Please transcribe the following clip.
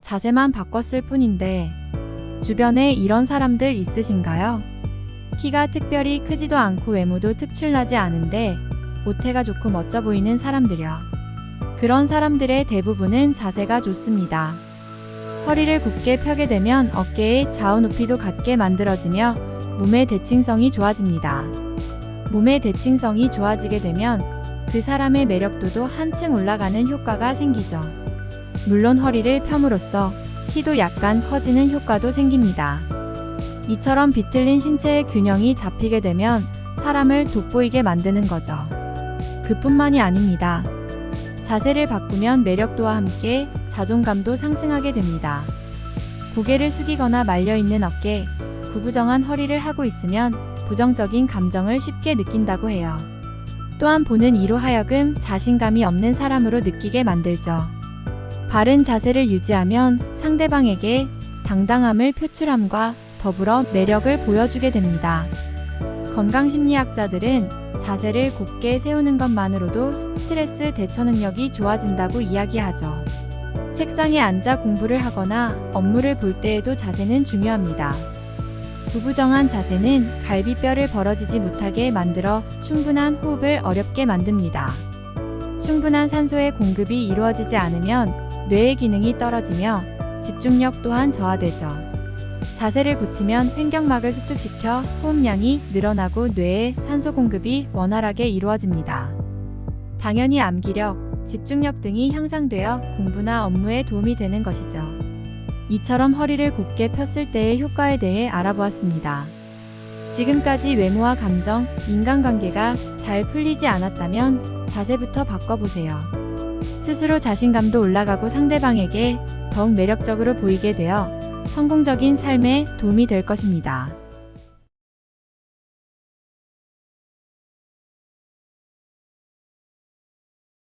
자세만 바꿨을 뿐인데 주변에 이런 사람들 있으신가요? 키가 특별히 크지도 않고 외모도 특출나지 않은데 모태가 좋고 멋져 보이는 사람들이요. 그런 사람들의 대부분은 자세가 좋습니다. 허리를 굽게 펴게 되면 어깨의 좌우 높이도 같게 만들어지며 몸의 대칭성이 좋아집니다. 몸의 대칭성이 좋아지게 되면 그 사람의 매력도도 한층 올라가는 효과가 생기죠. 물론 허리를 펴므로써 키도 약간 커지는 효과도 생깁니다. 이처럼 비틀린 신체의 균형이 잡히게 되면 사람을 돋보이게 만드는 거죠. 그뿐만이 아닙니다. 자세를 바꾸면 매력도와 함께 자존감도 상승하게 됩니다. 고개를 숙이거나 말려있는 어깨, 구부정한 허리를 하고 있으면 부정적인 감정을 쉽게 느낀다고 해요. 또한 보는 이로 하여금 자신감이 없는 사람으로 느끼게 만들죠. 바른 자세를 유지하면 상대방에게 당당함을 표출함과 더불어 매력을 보여주게 됩니다. 건강 심리학자들은 자세를 곱게 세우는 것만으로도 스트레스 대처 능력이 좋아진다고 이야기하죠. 책상에 앉아 공부를 하거나 업무를 볼 때에도 자세는 중요합니다. 구부정한 자세는 갈비뼈를 벌어지지 못하게 만들어 충분한 호흡을 어렵게 만듭니다. 충분한 산소의 공급이 이루어지지 않으면 뇌의 기능이 떨어지며 집중력 또한 저하되죠. 자세를 고치면 횡격막을 수축시켜 호흡량이 늘어나고 뇌에 산소 공급이 원활하게 이루어집니다. 당연히 암기력, 집중력 등이 향상되어 공부나 업무에 도움이 되는 것이죠. 이처럼 허리를 곱게 폈을 때의 효과에 대해 알아보았습니다. 지금까지 외모와 감정, 인간관계가 잘 풀리지 않았다면 자세부터 바꿔보세요. 스스로 자신감도 올라가고 상대방에게 더욱 매력적으로 보이게 되어 성공적인 삶에 도움이 될 것입니다.